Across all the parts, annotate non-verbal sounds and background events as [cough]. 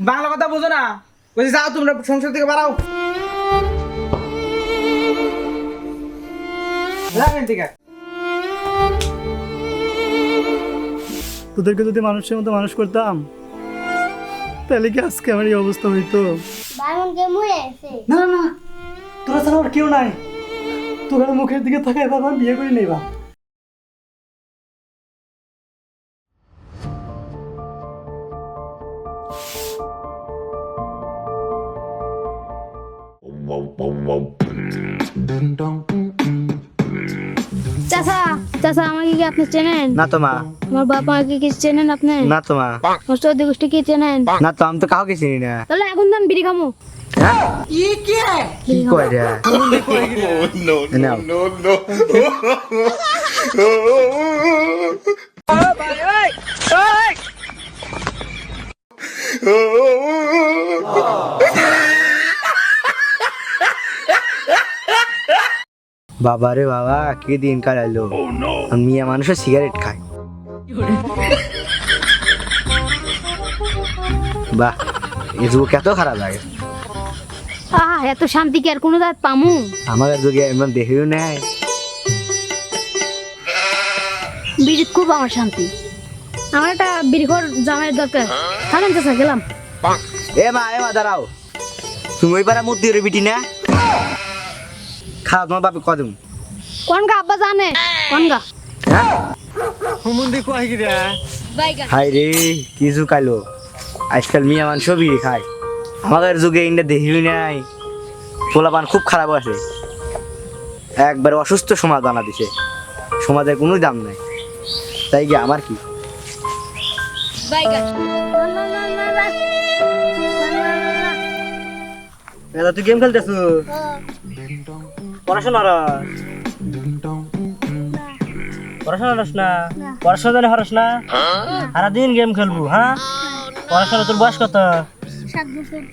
বাংলা কথা বুঝো না। বলছি যাও তোমরা সংসার থেকে বাড়াও রাখেন ঠিক আছে তোদেরকে যদি মানুষের মতো মানুষ করতাম তাহলে কি আজকে আমার এই অবস্থা হইতো? না না না। তোরা ছাড়া আর কেউ নাই। তোরা মুখের দিকে তাকায় বাবা বিয়ে করে নেবা আমাকে কি আপনি চেনেন? না তো মা। আমার বাপ মাকে কি চেনেন আপনি? না তো মা। আমার চৌদ্দ গোষ্ঠী কি চেনেন? না তো আমি তো কাউকে চিনি না। তাহলে এখন দান বিড়ি খামো। হ্যাঁ? কি? কয় রে? নাও। [laughs] [laughs] বাবা রে বাবা কি দিন কাটাইলো? আর মিয়া মানুষের সিগারেট খায় বাহ এই যুগ এত খারাপ লাগে। আহ এত শান্তি কি আর কোনো দাঁত পামু? আমার যুগে এমন দেখিও নাই। বিড়ি খুব আমার শান্তি। আমার একটা বিড়িখোর জামাইয়ের দরকার। থাকেন চাচা গেলাম। এ মা এ মা দাঁড়াও। তুমি ওই পারা মূর্তি রে বিটি না? খাও তোমার বাপে কদম কোন গা আব্বা জানে? কোন গা? হ্যাঁ? হুমন্দি কয় কি রে? হাই রে কি কাইলো? আজকাল মিয়া মানুষ বিড়ি খায়। আমাদের যুগে ইন্ডিয়া দেখিবি নাই। পোলাপান খুব খারাপ আছে। একবার অসুস্থ সমাজ বানা দিছে। সমাজের কোনো দাম নাই। তাই কি আমার কি? তুই গেম খেলতেছ পড়াশোনা হরস পড়াশোনা হরস না? পড়াশোনা জানে হরস না? সারাদিন গেম খেলব হ্যাঁ? পড়াশোনা তোর বয়স কত?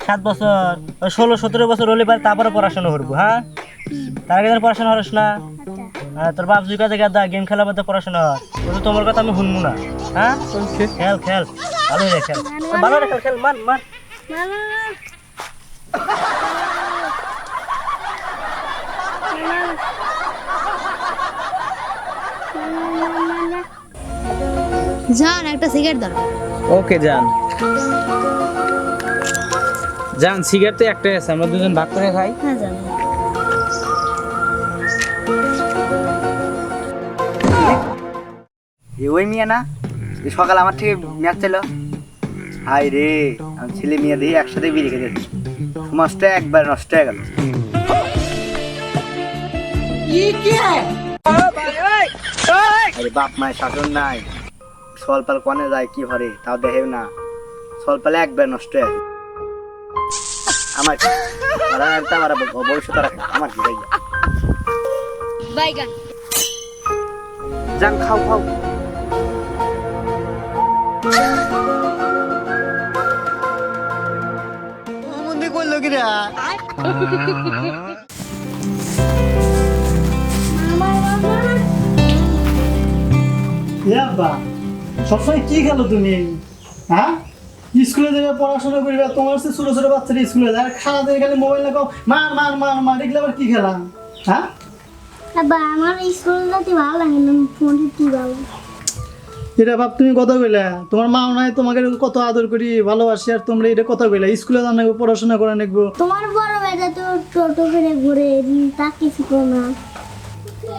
সাত বছর। ওই ষোলো সতেরো বছর হলে পারে তারপরে পড়াশোনা করব হ্যাঁ? তার আগে যেন পড়াশোনা হরস না? হ্যাঁ তোর বাপ জুই কাজে গাদা গেম খেলা বাদে পড়াশোনা হর ওই তো তোমার কথা আমি শুনব না হ্যাঁ? খেল খেল। ভালো রে খেল। ভালো রে খেল খেল। মান মান জান একটা সিগারেট ধরো ওকে যান যান সিগারেট তো একটাই আছে আমরা দুজন ভাগ করে খাই। হ্যাঁ জান। এ ওই মিয়া না? সকাল আমার থেকে ম্যাচ ছিল হাই রে আমি ছেলে মেয়ে দিয়ে একসাথে বিড়ি খেতে যাচ্ছি। সমাজটা একবার নষ্ট হয়ে গেল। আরে বাপ মায়ের শাসন নাই। সলপাল কনে যায় কি ভরে তাও দেখেও না। সলপালে একবার নষ্ট হয়ে আমার? ওরা একটা আমার ভবিষ্যৎ রাখে আমার কি ভাই? বাইগান। যান খাও খাও। হুমন্দি কইলো কি রে ইয়াব্বা সবসময় কি খেলো তুমি? হ্যাঁ? স্কুলে যাবে পড়াশোনা করবে তোমার সে ছোট ছোট বাচ্চারা স্কুলে যায়। আর সারাদিন খালি মোবাইল লাগাও মার মার মার মার এগুলো আবার কি খেলা হ্যাঁ? আব্বা আমার স্কুল যেতে ভালো লাগে না ফোন কি ভালো? এটা বাপ তুমি কথা কইলা। তোমার মাও নাই তোমাকে কত আদর করি ভালোবাসি আর তোমরা এটা কথা কইলা। স্কুলে জানাব পড়াশোনা করে নেব তোমার বড় বেটা তো টোটো করে ঘুরে তা কিছু না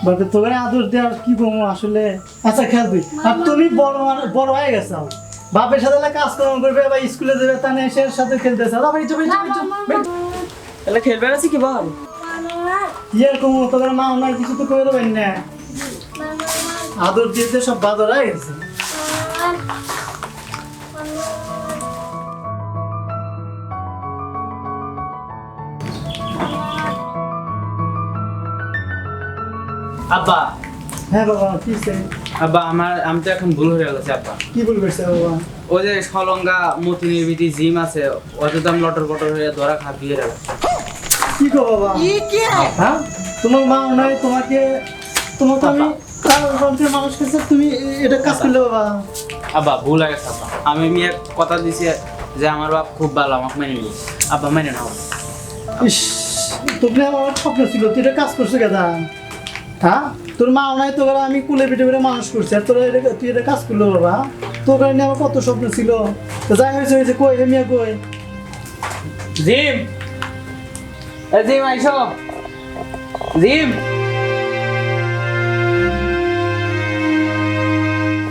বাপে তোকে আদর দেওয়ার কি কমো আসলে? আচ্ছা খেলবি আর তুমি বড় মানুষ- বড় হয়ে গেছো। বাপের সাথে না কাজকর্ম করবে বা স্কুলে যাবে তা নিয়ে সে সাথে খেলতে চাও ইচ্ছা তাহলে খেলবে না কি বল। ইয়ে কমো তোদের মা ওনার কিছু তো করে দেবেন না। আদর দিতে সব বাদর হয়ে গেছে। আব্বা। হ্যাঁ বাবা কি আব্বা আমার আমি তো এখন ভুল হয়ে গেছে আব্বা। কি বলবে সে বাবা? ওই যে সলঙ্গা মতিনের জিম আছে অত দাম লটর পটর হয়ে ধরা খা দিয়ে গেল। কি গো বাবা? হ্যাঁ? তোমার মা নাই তোমাকে তোমাকে আমি মানুষ কাছে তুমি এটা কাজ করলে বাবা। আব্বা ভুল হয়ে গেছে আব্বা। আমি কথা দিছি যে আমার বাপ খুব ভালো আমাকে মেনে আব্বা মেনে নাও। ইস না আমার স্বপ্ন ছিল তুই এটা কাজ করছ কেদা হ্যাঁ তোর মা নাই তোর আমি কুলে পিঠে করে মানুষ করছি। আর তোর এটা তুই এটা কাজ করল বাবা তোর কারণে আমার কত স্বপ্ন ছিল। তো যাই হয়েছে হয়েছে কই হেমিয়া কই? জিম! এ জিম আইসো। জিম!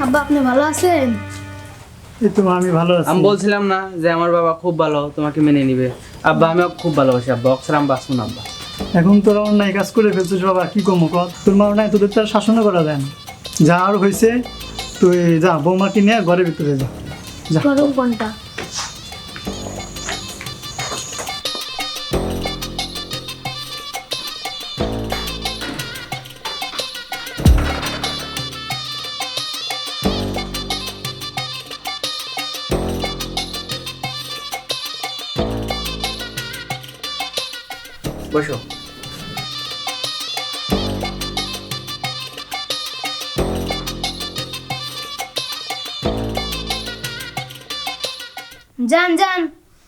আব্বা আপনি ভালো আছেন? এই তো আমি ভালো আছি। আমি বলছিলাম না যে আমার বাবা খুব ভালো তোমাকে মেনে নিবে। আব্বা আমি ওকে খুব ভালোবাসি আব্বা। অক্সরাম বাসুন আব্বা। এখন তোর অন্যায় কাজ করে ফেলছিস বাবা, কি কমো কর তোর মা অন্যায় তোদের তার শাসনও করা দেন যা আর হয়েছে তুই যা, বৌমাকে নিয়ে ঘরের ভিতরে যা। গরম কোনটা বসো। যান যান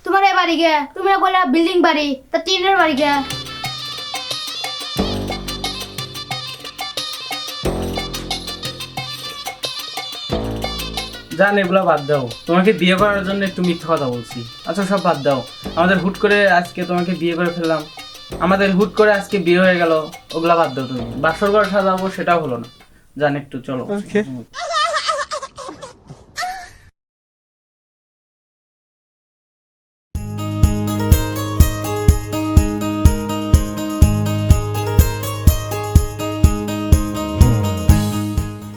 তোমার এ বাড়ি গে? তুমি বলে বিল্ডিং বাড়ি তা টিনের বাড়ি গে? জান এগুলো বাদ দাও। তোমাকে বিয়ে করার জন্য একটু মিথ্যা কথা বলছি। আচ্ছা সব বাদ দাও। আমাদের হুট করে আজকে তোমাকে বিয়ে করে ফেললাম। আমাদের হুট করে আজকে বিয়ে হয়ে গেল ওগুলা বাদ দাও তুমি। বাসর ঘর সাজাবো সেটাও হলো না। জান একটু চলো।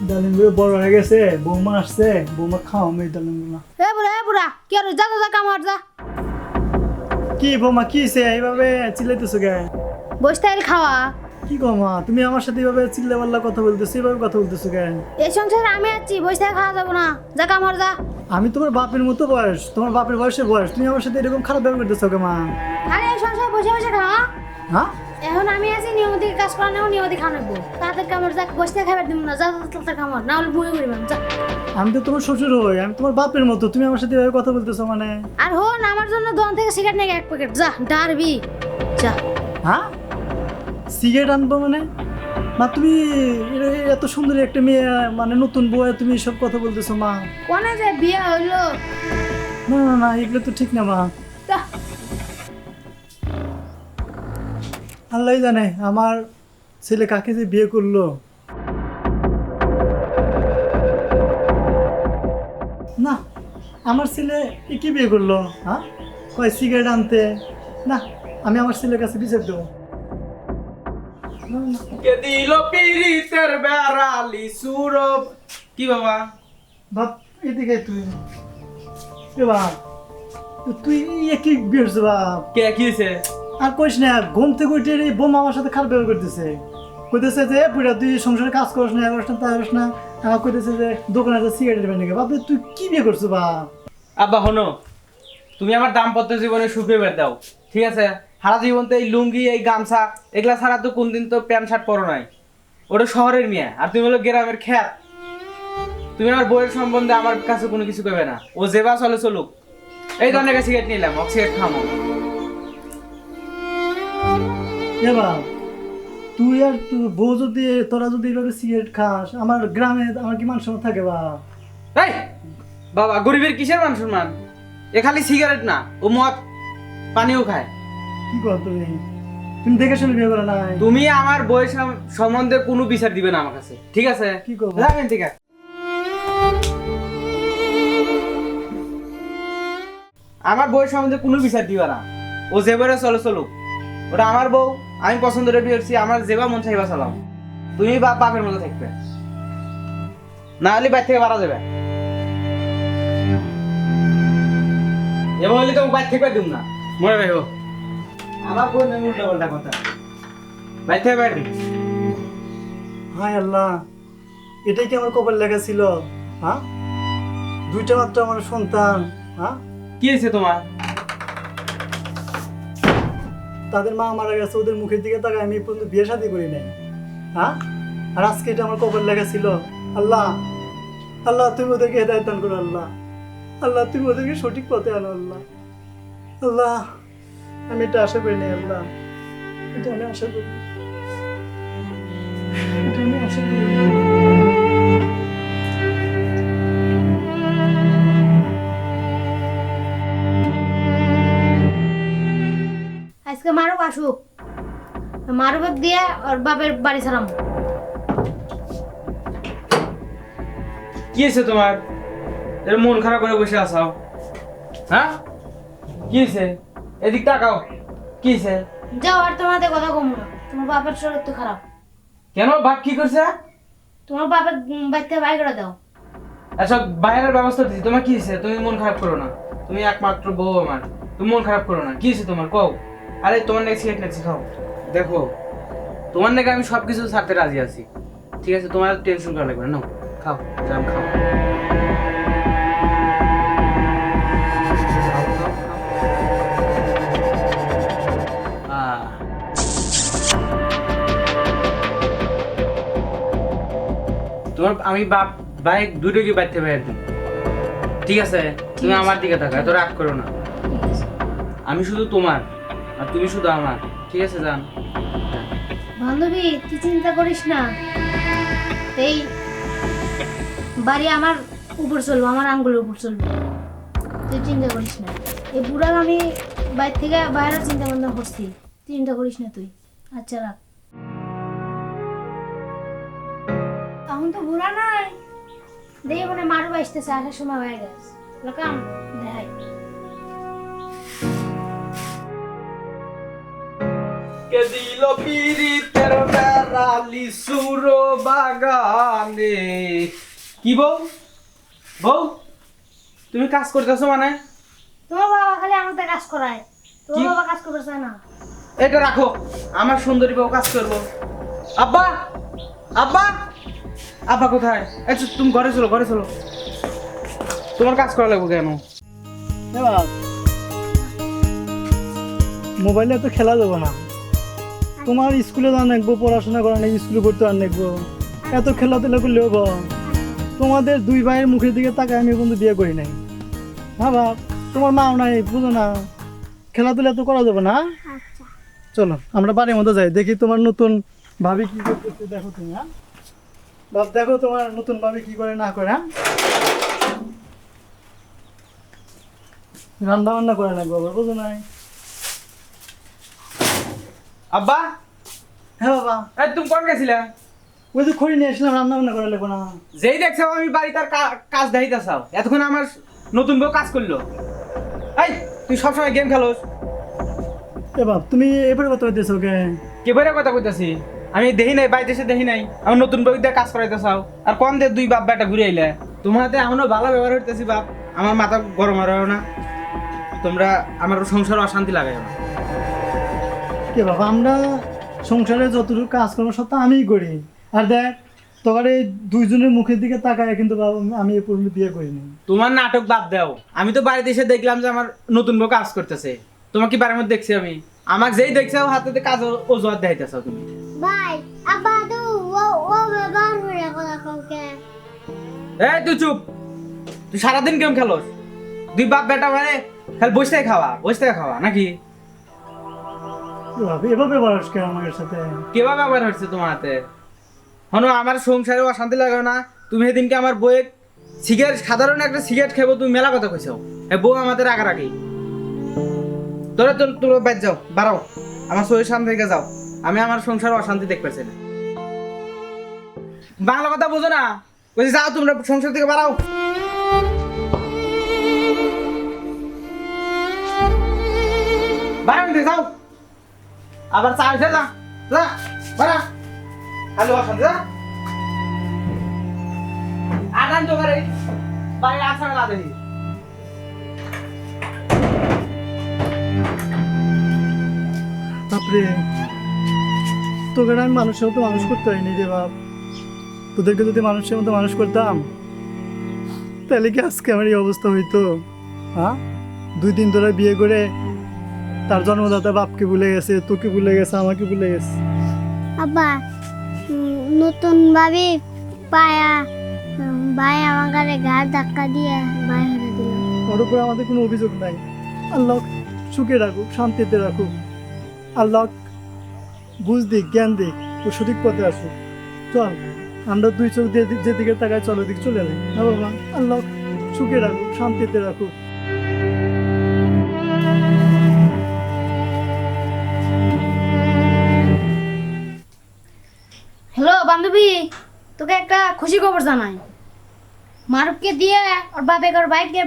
ডালিমগুলো বড় হয়ে গেছে বৌমা আসছে বৌমা খাও আমি ডালিমগুলো এ বুড়া এ বুড়া কি আর যা যা, যা কামার যা। কি বোমা কি সে এইভাবে চিল্লাইতেছো গে বসতে এলে খাওয়া। কি গো মা তুমি আমার সাথে এইভাবে চিল্লা পাল্লা কথা বলতেছো এইভাবে কথা বলতেছো কে এই সংসারে আমি আছি বসে খাওয়া যাব না। যা কামার যা। আমি তোমার বাপের মতো বয়স তোমার বাপের বয়সের বয়স তুমি আমার সাথে এরকম খারাপ ব্যবহার করতেছো কে মা? আরে এই সংসারে বসে বসে খাওয়া। হ্যাঁ? এখন আমি আছি নিয়মিত কাজ করা নেও নিয়মিত খাওয়া নেব তাদের কামড় যা বসতে খাবার দিব না যা তাদের কামড় না হলে বুড়ি যা। আমি তো তোমার শ্বশুর হই আমি তোমার বাপের মতো তুমি আমার সাথে এভাবে কথা বলতেছো মানে? আর হন আমার জন্য দোকান থেকে সিগারেট নিয়ে এক প্যাকেট যা ডারবি যা। হ্যাঁ? সিগারেট আনব মানে? মা তুমি এত সুন্দর একটা মেয়ে মানে নতুন বউ তুমি সব কথা বলতেছো মা। কোনে যে বিয়ে হইল? না না না এগুলো তো ঠিক না মা। আল্লাহ জানে আমার ছেলে কাকে যে বিয়ে করল। না আমার ছেলে কি বিয়ে করল হ্যাঁ কয় সিগারেট আনতে? না আমি আমার ছেলের কাছে বিচার দেবো। কে দিল পিরিতের বেড়ালি সুরব? কি বাবা? বাপ এদিকে তুই। এ বাপ তুই কি বিয়ে করছ বাপ? কে কি হয়েছে আর কইস না, ঘুম থেকে উঠে এই বোম আমার সাথে খারাপ ব্যবহার করতেছে। কইতেছে যে বুড়া তুই সংসারে কাজ করিস না করিস না তা করিস না। আমার কইতেছে যে, দোকানে যে সিগারেট বেনে বাপ তুই কি বিয়ে করছ বাপ আব্বা হনো তুমি আমার দাম্পত্য জীবনে সুখে বের দাও, ঠিক আছে? সারা জীবন তো এই লুঙ্গি, এই গামছা, এগুলা ছাড়া তো কোনদিন তো প্যান্ট শার্ট পরো নাই। ওটা শহরের মেয়ে, আর তুমি হলো গ্রামের খ্যাত তুমি আমার বইয়ের সম্বন্ধে আমার কাছে কোনো কিছু কবে না। ও যেবা চলে চলুক। এই ধরনের সিগারেট নিলাম ও সিগারেট খামো। এ বাপ তুই আর তুই বউ যদি তোরা যদি এইভাবে সিগারেট খাস আমার গ্রামে আমার কি মান সম্মান থাকে বাপ এই বাবা গরিবের কিসের মান সম্মান? এ খালি সিগারেট না ও মদ পানিও খায়। কি কর তুমি? তুমি দেখে শুনে বিয়ে করে নাই? তুমি আমার বইয়ের সাম- সম্বন্ধে কোনো বিচার দিবে না আমার কাছে ঠিক আছে? কি করব? রাখেন ঠিক আছে আমার বইয়ের সম্বন্ধে কোনো বিচার দিবে না। ও যে বইরে চলো চলুক। ওটা আমার বউ আমি পছন্দ করে বিয়ে করছি আমার যেবা মন চাইবা চালাও। তুমি বা বাপের মতো থাকবে। না হলে বাইর থেকে বাড়া যাবে। এবং হলে তোমাকে বাইর থেকে দিব না। মনে রাখো। আমার আমি উল্টা পাল্টা কথা। বাইর থেকে বাইর হায় আল্লাহ এটাই কি আমার কপাল লেখা ছিল? হ্যাঁ? দুইটা মাত্র আমার সন্তান হ্যাঁ? কি হয়েছে তোমার? তাদের মা মারা গেছে, ওদের মুখের দিকে তাকায় আমি পর্যন্ত বিয়ে শাদি করি নাই। হ্যাঁ? আর আজকে এটা আমার কপাল লেখা ছিল, আল্লাহ আল্লাহ, তুমি ওদেরকে হেদায়ত দান করো, আল্লাহ। আল্লাহ, তুমি ওদেরকে সঠিক পথে আনো, আল্লাহ। আল্লাহ, আমি এটা আশা করি নাই, আল্লাহ। এটা আমি আশা করি এটা আমি আশা করি আসুক দিয়ে ওর বাপের বাড়ি ছাড়াম। কি হয়েছে তোমার? এর মন খারাপ করে বসে আসাও হ্যাঁ? কি হয়েছে? এদিক তাকাও। কি হয়েছে? যাও আর তোমাদের কথা কম না। তোমার বাপের শরীর তো খারাপ। কেন? বাপ কি করছে? তোমার বাপের বাড়িতে বাই করে দাও। এসব বাইরের ব্যবস্থা দিচ্ছি তোমার কি হয়েছে? তুমি মন খারাপ করো না। তুমি একমাত্র বউ আমার। তুমি মন খারাপ করো না। কি হয়েছে তোমার? কও। আরে তোমার নাকি সিগারেট নাকি খাও। দেখো তোমার নাকি আমি সব কিছু ছাড়তে রাজি আছি। ঠিক আছে তোমার টেনশন করা লাগবে না খাও জাম খাও। তোমার আমি বাপ বাইক দুটো কি বাইতে বাইর দিই ঠিক আছে তুমি আমার দিকে থাকো এত রাগ করো না। আমি শুধু তোমার। আর তুমি শুধু আমার, ঠিক আছে, জান? বান্ধবী, তুই চিন্তা করিস না। এই, বাড়ি আমার উপর চলবো, আমার আঙ্গুলের উপর চলবে। তুই চিন্তা করিস না। এই বুড়া আমি বাইর থেকে বাইরে চিন্তা ভাবনা করছি। তুই চিন্তা করিস না তুই। আচ্ছা রাখ। এখন তো বুড়া নাই। দেখে মনে মারু আসতেছে, আসার সময় হয়ে গেছে। লোকাম, দেখাই। কে দিল পিরিতের বেড়ালি সুর বাগানে? কি বউ? বউ তুমি কাজ করতেছো মানে? তোমার বাবা খালি আমাদের কাজ করায়। তোমার কি? বাবা কাজ করতে চায় না। এটা রাখো আমার সুন্দরী বউ কাজ করব। আব্বা আব্বা আব্বা কোথায়? আচ্ছা তুমি ঘরে চলো ঘরে চলো। তোমার কাজ করা লাগবে কেন? মোবাইলে তো খেলা যাব না। তোমার স্কুলে যাওয়া নেকবো পড়াশোনা করা নেই স্কুলে পড়তে আর নেকবো। এত খেলাধুলা করলেও বা তোমাদের দুই ভাইয়ের মুখের দিকে তাকায় আমি কিন্তু বিয়ে করি নাই। হ্যাঁ বাপ তোমার মাও নাই বুঝো না। খেলাধুলা তো করা যাবে না চলো আমরা বাড়ির মধ্যে যাই। দেখি তোমার নতুন ভাবি কি করতেছে দেখো তুমি হ্যাঁ? দেখো তোমার নতুন ভাবি কি করে না করে হ্যাঁ? রান্না বান্না করে না বাবা বুঝো নাই? আব্বা? হ্যাঁ বাবা। এই তুমি কোন গেছিলা? ওই তো খড়ি নিয়ে আসলাম রান্না বান্না করা লাগবে না। যেই দেখছ আমি বাড়ি তার কাজ দেখাইতে চাও। এতক্ষণ আমার নতুন বউ কাজ করল। এই তুই সবসময় গেম খেলোস। এ বাপ তুমি এবারে কথা ওকে? কে বাইরে কথা কইতাছি? আমি দেখি নাই বাড়িতে এসে দেখি নাই। আমার নতুন বউ দিয়ে কাজ করাইতে চাও। আর কোন দে দুই বাপ বেটা ঘুরে আইলে? তোমার হাতে এমনও ভালো ব্যবহার হইতেছি বাপ। আমার মাথা গরম আর না। তোমরা আমার সংসার অশান্তি লাগাই না। কে বাবা? আমরা সংসারে যতটুকু কাজ করব সব তো আমিই করি। আর দেখ তোমার এই দুইজনের মুখের দিকে তাকায় কিন্তু বাবা আমি এ পর্যন্ত বিয়ে করিনি। তোমার নাটক বাদ দাও। আমি তো বাড়িতে এসে দেখলাম যে আমার নতুন বউ কাজ করতেছে। তোমাকে বাড়ির মধ্যে দেখছি আমি? আমাকে যেই দেখছ হাতে কাজ ওজোয়ার দেখাইতেছ তুমি ভাই আব্বা তো ও ও ব্যবহার করে কথা কাউকে এই তুই চুপ। তুই সারাদিন গেম খেলোস? দুই বাপ বেটা মানে খালি বসে খাওয়া বসে খাওয়া নাকি? এভাবে আমার সংসারে অশান্তি লাগে না। তুমি সেদিনকে আমার বইয়ের সিগারেট, সাধারণ একটা সিগারেট খেবো তুমি মেলা কথা কইছো। এ বউ আমাদের রাখি তোরা তো তোর বাইর যাও, বাড়াও। আমার শরীর সামনে থেকে যাও। আমি আমার সংসারে অশান্তি দেখতে পাচ্ছি না। বাংলা কথা বোঝো না। বলছি, যাও তোমরা সংসার থেকে বাড়াও। বাড়াও যাও। আবার চা আসা না দেখি তারপরে তোকে আমি মানুষের মতো মানুষ করতে হয়নি রে বাপ। তোদেরকে যদি মানুষের মতো মানুষ করতাম, তাহলে কি আজকে আমার এই অবস্থা হইতো? হ্যাঁ? দুই দিন ধরে বিয়ে করে তার জন্মদাতা বাপকে ভুলে গেছে তোকে ভুলে গেছে আমাকে ভুলে গেছে। আব্বা নতুন ভাবে পায়া ভাই আমার গাড়ি ঘাড় ধাক্কা দিয়ে বাইরে দিল। ওর উপরে আমাদের কোনো অভিযোগ নাই। আল্লাহ সুখে রাখুক শান্তিতে রাখুক। আল্লাহ বুঝ দিক জ্ঞান দিক ও সঠিক পথে আসুক। চল আমরা দুই চোখ দিয়ে যেদিকে তাকায় চলো দিক চলে যাই। হ্যাঁ বাবা আল্লাহ সুখে রাখুক শান্তিতে রাখুক। একটা খুশি খবর জানাই। মারুফকে দিয়ে ওর বাপেকে ওর বাইককে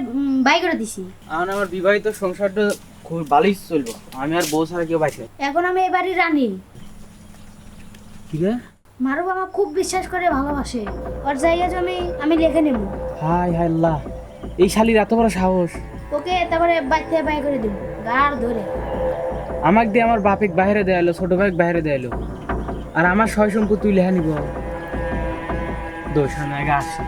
বাই করে দিছি। এখন আমার বিবাহিত সংসারটা খুব ভালোই চলবো। আমি আর বউ ছাড়া কেউ বাইছে এখন আমি এই বাড়ির রানী। ঠিক আছে মারুফ আমার খুব বিশ্বাস করে ভালোবাসে। ওর জায়গা জমি আমি লিখে নেব। হাই হাই আল্লাহ। এই শালির এত বড় সাহস। ওকে তারপরে বাইক থেকে বাই করে দিব গাড় ধরে। আমাকে দিয়ে আমার বাপেক বাইরে দেয়ালো ছোট ভাই বাইরে দেয়ালো আর আমার সয় সম্পত্তি তুই লেখা নিব। আগে আসি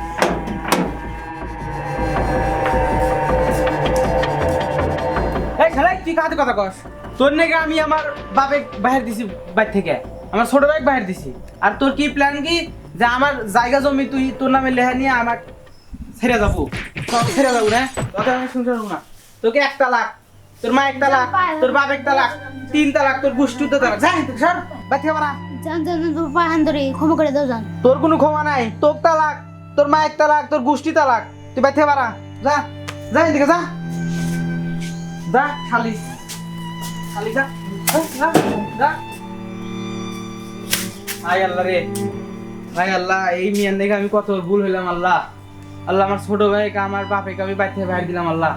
এই শালাই তুই কাহাতে কথা কস? তোর নাকি আমি আমার বাপেক বাইরে দিছি বাইর থেকে। আমার ছোট ভাই বাইরে দিছি। আর তোর কি প্ল্যান কি? যে আমার জায়গা জমি তুই তোর নামে লেখা নিয়ে আমার ছেড়ে যাব। ছেড়ে যাব না? কথা আমি শুনতে পারব না। তোকে একটা লাখ, তোর মা একটা লাখ, তোর বাপ একটা লাখ তিন তালাক তোর গোষ্ঠীতে তালাক। যাই সর থেকে বাড়া। জান জান তোর পাহান ধরে ক্ষমা করে দাও জান। তোর কোনো ক্ষমা নাই তোর তালাক তোর মা এক তালাক তোর গোষ্ঠী তালাক তুই থেকে বাড়া যা যা এদিকে যা। যা খালি খালি যা। যা, যা, যা। হাই আল্লাহ রে। হাই আল্লাহ এই মিয়ান দেখে আমি কত ভুল হইলাম আল্লাহ। আল্লাহ আমার ছোট ভাইকে আমার বাপেকে আমি থেকে বাইর দিলাম আল্লাহ।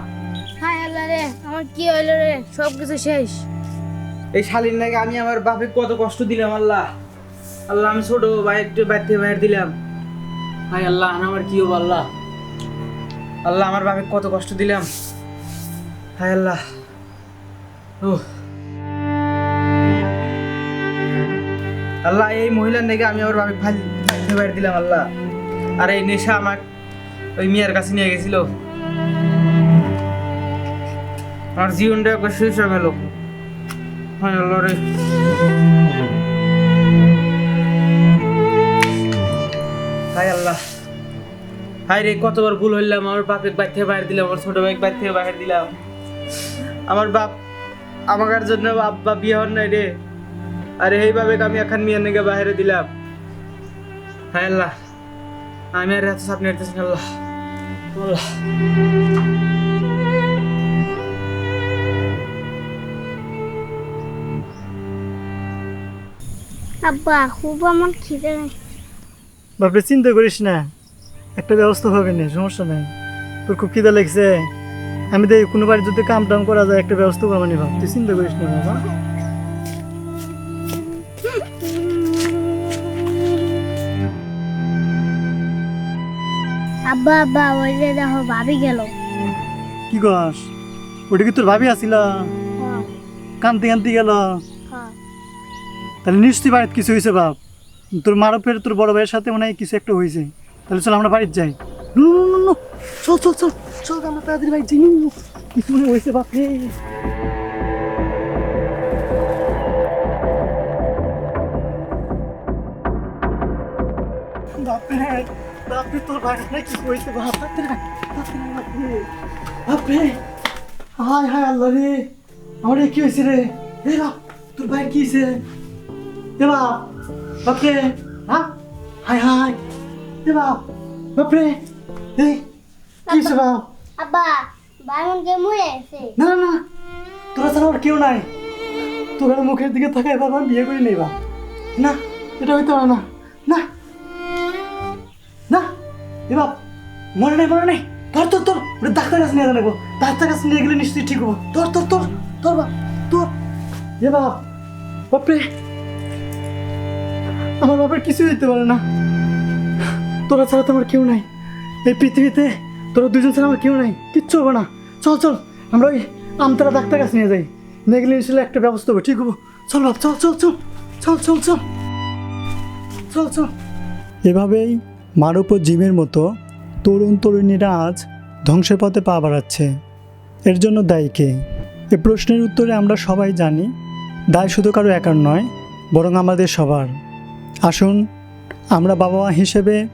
হাই আল্লাহ রে আমার কি হইল রে? সব কিছু শেষ। এই শালীর নাকি আমি আমার বাপে কত কষ্ট দিলাম, আল্লাহ। আল্লাহ, আমি ছোট ভাই, একটু থেকে বাইর দিলাম। হাই আল্লাহ আমার কি হব, আল্লাহ? আল্লাহ, আমার বাপে কত কষ্ট দিলাম। হাই আল্লাহ। ও আল্লাহ, এই মহিলার নাকি আমি আমার বাপে ভাই বাইর দিলাম, আল্লাহ। আর এই নেশা আমার ওই মিয়ার কাছে নিয়ে গেছিল। আমার জীবনটা শেষ হয়ে গেল। হায় আল্লাহ হায় আল্লাহ। হায় রে কতবার ভুল হইলাম। আমার বাপের বাইর থেকে বাইরে দিলাম, আমার ছোট ভাই বাইর থেকে বাইরে দিলাম। আমার বাপ, আমার জন্য আব্বা বিয়ে হন নাই রে। আরে, এইভাবে আমি এখন মেয়ের নাকি বাইরে দিলাম। হায় আল্লাহ। আমি আর এত সামনে আল্লাহ। আল্লাহ। আব্বা খুব আমার খিদে। বাপরে চিন্তা করিস না। একটা ব্যবস্থা হবে না সমস্যা নাই। তোর খুব খিদা লাগছে। আমি দেখি কোনো বাড়ি যদি কাম টাম করা যায় একটা ব্যবস্থা করব নি ভাব। তুই চিন্তা করিস না বাবা। আব্বা আব্বা ওই যে দেখো ভাবি গেল। কি কস? ওটা কি তোর ভাবি আসিল? হ্যাঁ, কান্তি কান্তি গেল। তাহলে নিশ্চয়ই বাড়িতে কিছু হয়েছে বাপ। তোর মারফের তোর বড় ভাইয়ের সাথে মনে হয় কিছু একটা হয়েছে। তাহলে চল আমরা বাড়িতে যাই। চল চল চল চল আমরা তাড়াতাড়ি বাড়ি যাই। কিছু মনে হয়েছে বাপ রে। বাপরে বাপরে তোর ভাই না হয়েছে বাপ। তাড়াতাড়ি আয়, বাপরে বাপরে আল্লাহ রে। আমার কি হয়েছে রে? রে বাপ তোর ভাই কি হয়েছে? এ বাপ বাপরে হ্যাঁ হায় হায় এ বাপ বাপরে এই কি আব্বা বায়নকে মরে আছে না না না তোরা ছাড়া আর কেউ নাই। তোর মুখের দিকে থাকায় বাবা বিয়ে করি নেই বাপ। না এটা হইতে পারে না। না না এ বাপ মনে নেই মনে নেই। তোর তোর তোর ওটা ডাক্তার কাছে নিয়ে যাব ডাক্তার কাছে নিয়ে গেলে নিশ্চয়ই ঠিক হব। তোর তোর তোর তোর বাপ তোর এ বাপ বাপরে আমার বাপের কিছু দিতে পারে না। তোরা ছাড়া তো আমার কেউ নাই। এই পৃথিবীতে তোরা দুজন ছাড়া আমার কেউ নাই। কিচ্ছু হবে না। চল চল, আমরা ওই আমতলা ডাক্তার কাছে নিয়ে যাই। নিয়ে গেলে ইনশাল্লাহ একটা ব্যবস্থা হবে, ঠিক হব। চল বাপ, চল চল চল চল চল চল চল চল। এভাবেই মারুপ জিমের মতো তরুণ তরুণীরা আজ ধ্বংসের পথে পা বাড়াচ্ছে। এর জন্য দায়ী কে? এ প্রশ্নের উত্তরে আমরা সবাই জানি, দায় শুধু কারও একার নয়, বরং আমাদের সবার। আসুন, আমরা বাবা মা হিসেবে,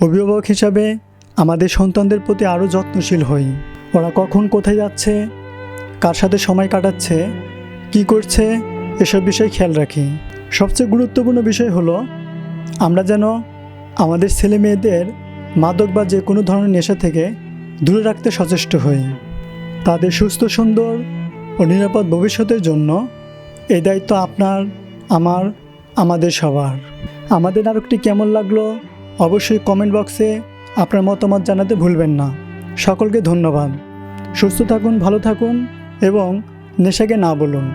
অভিভাবক হিসাবে, আমাদের সন্তানদের প্রতি আরও যত্নশীল হই। ওরা কখন কোথায় যাচ্ছে, কার সাথে সময় কাটাচ্ছে, কি করছে, এসব বিষয়ে খেয়াল রাখি। সবচেয়ে গুরুত্বপূর্ণ বিষয় হলো, আমরা যেন আমাদের ছেলে মেয়েদের মাদক বা যে কোনো ধরনের নেশা থেকে দূরে রাখতে সচেষ্ট হই। তাদের সুস্থ, সুন্দর ও নিরাপদ ভবিষ্যতের জন্য এই দায়িত্ব আপনার, আমার, আমাদের সবার। আমাদের নাটকটি কেমন লাগল? অবশ্যই কমেন্ট বক্সে আপনার মতামত জানাতে ভুলবেন না। সকলকে ধন্যবাদ। সুস্থ থাকুন, ভালো থাকুন এবং নেশাকে না বলুন।